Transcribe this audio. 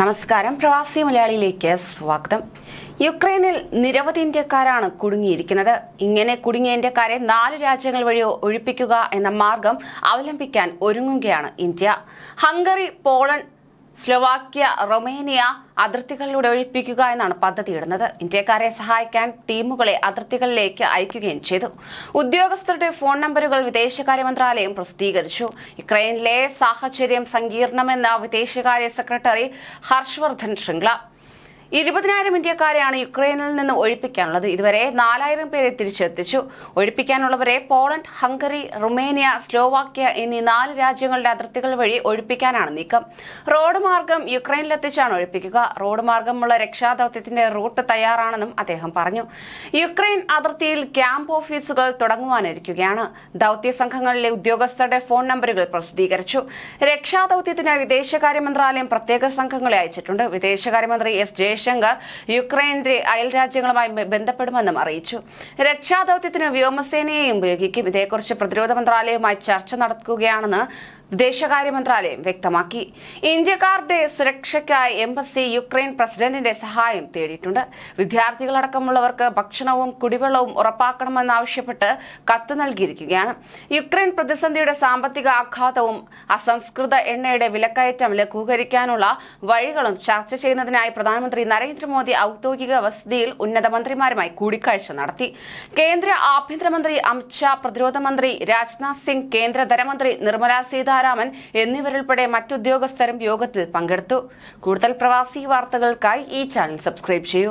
നമസ്കാരം. പ്രവാസി മലയാളിയിലേക്ക് സ്വാഗതം. യുക്രൈനിൽ നിരവധി ഇന്ത്യക്കാരാണ് കുടുങ്ങിയിരിക്കുന്നത്. ഇങ്ങനെ കുടുങ്ങിയ ഇന്ത്യക്കാരെ നാല് രാജ്യങ്ങൾ വഴി ഒഴിപ്പിക്കുക എന്ന മാർഗം അവലംബിക്കാൻ ഒരുങ്ങുകയാണ് India. Hungary Poland Slovakia Romania അതിർത്തികളിലൂടെ ഒഴിപ്പിക്കുക എന്നാണ് പദ്ധതി ഇടുന്നത് ഇന്ത്യക്കാരെ സഹായിക്കാൻ ടീമുകളെ അതിർത്തികളിലേക്ക് അയക്കുകയും ചെയ്തു. ഉദ്യോഗസ്ഥരുടെ ഫോൺ നമ്പറുകൾ വിദേശകാര്യ മന്ത്രാലയം പ്രസിദ്ധീകരിച്ചു. യുക്രൈനിലെ സാഹചര്യം സങ്കീർണമെന്ന വിദേശകാര്യ സെക്രട്ടറി ഹർഷവർദ്ധൻ ശൃംഗ്ല. ഇരുപതിനായിരം ഇന്ത്യക്കാരെയാണ് യുക്രൈനിൽ നിന്ന് ഒഴിപ്പിക്കാനുള്ളത്. ഇതുവരെ നാലായിരം പേരെ തിരിച്ചെത്തിച്ചു. ഒഴിപ്പിക്കാനുള്ളവരെ പോളണ്ട് ഹംഗറി റുമേനിയ സ്ലോവാക്യ എന്നീ നാല് രാജ്യങ്ങളുടെ അതിർത്തികൾ വഴി ഒഴിപ്പിക്കാനാണ് നീക്കം. റോഡ് മാർഗം യുക്രൈനിലെത്തിച്ചാണ് ഒഴിപ്പിക്കുക. റോഡ് മാർഗമുള്ള രക്ഷാദൌത്യത്തിന്റെ റൂട്ട് തയ്യാറാണെന്നും അദ്ദേഹം പറഞ്ഞു. യുക്രൈൻ അതിർത്തിയിൽ ക്യാമ്പ് ഓഫീസുകൾ തുടങ്ങുവാനിരിക്കുകയാണ്. ദൌത്യ സംഘങ്ങളിലെ ഉദ്യോഗസ്ഥരുടെ ഫോൺ നമ്പറുകൾ പ്രസിദ്ധീകരിച്ചു. രക്ഷാദൌത്യത്തിന് വിദേശകാര്യ മന്ത്രാലയം പ്രത്യേക സംഘങ്ങളെ അയച്ചിട്ടുണ്ട്. വിദേശകാര്യമന്ത്രി എസ് ജയശങ്കർ യുക്രൈനെതിരെ അയൽരാജ്യങ്ങളുമായി ബന്ധപ്പെടുമെന്നും അറിയിച്ചു. രക്ഷാദൌത്യത്തിന് വ്യോമസേനയെയും ഉപയോഗിക്കും. ഇതേക്കുറിച്ച് പ്രതിരോധ മന്ത്രാലയവുമായി ചർച്ച നടക്കുകയാണെന്ന് വിദേശകാര്യ മന്ത്രാലയം വ്യക്തമാക്കി. ഇന്ത്യക്കാരുടെ സുരക്ഷയ്ക്കായി എംബസി യുക്രൈൻ പ്രസിഡന്റിന്റെ സഹായം തേടിയിട്ടുണ്ട്. വിദ്യാർത്ഥികളടക്കമുള്ളവർക്ക് ഭക്ഷണവും കുടിവെള്ളവും ഉറപ്പാക്കണമെന്നാവശ്യപ്പെട്ട് കത്ത് നൽകിയിരിക്കുകയാണ്. യുക്രൈൻ പ്രതിസന്ധിയുടെ സാമ്പത്തിക ആഘാതവും അസംസ്കൃത എണ്ണയുടെ വിലക്കയറ്റം ലഘൂകരിക്കാനുള്ള വഴികളും ചർച്ച ചെയ്യുന്നതിനായി പ്രധാനമന്ത്രി നരേന്ദ്രമോദി ഔദ്യോഗിക വസതിയിൽ ഉന്നത മന്ത്രിമാരുമായി കൂടിക്കാഴ്ച നടത്തി. കേന്ദ്ര ആഭ്യന്തരമന്ത്രി അമിത്ഷാ പ്രതിരോധ മന്ത്രി രാജ്നാഥ് സിംഗ് കേന്ദ്ര ധനമന്ത്രി നിർമ്മല സീതാരാമൻ എന്നിവരുൾപ്പെടെ മറ്റുദ്യോഗസ്ഥരും യോഗത്തിൽ പങ്കെടുത്തു. കൂടുതൽ പ്രവാസി വാർത്തകൾക്കായി ഈ ചാനൽ സബ്സ്ക്രൈബ് ചെയ്യൂ.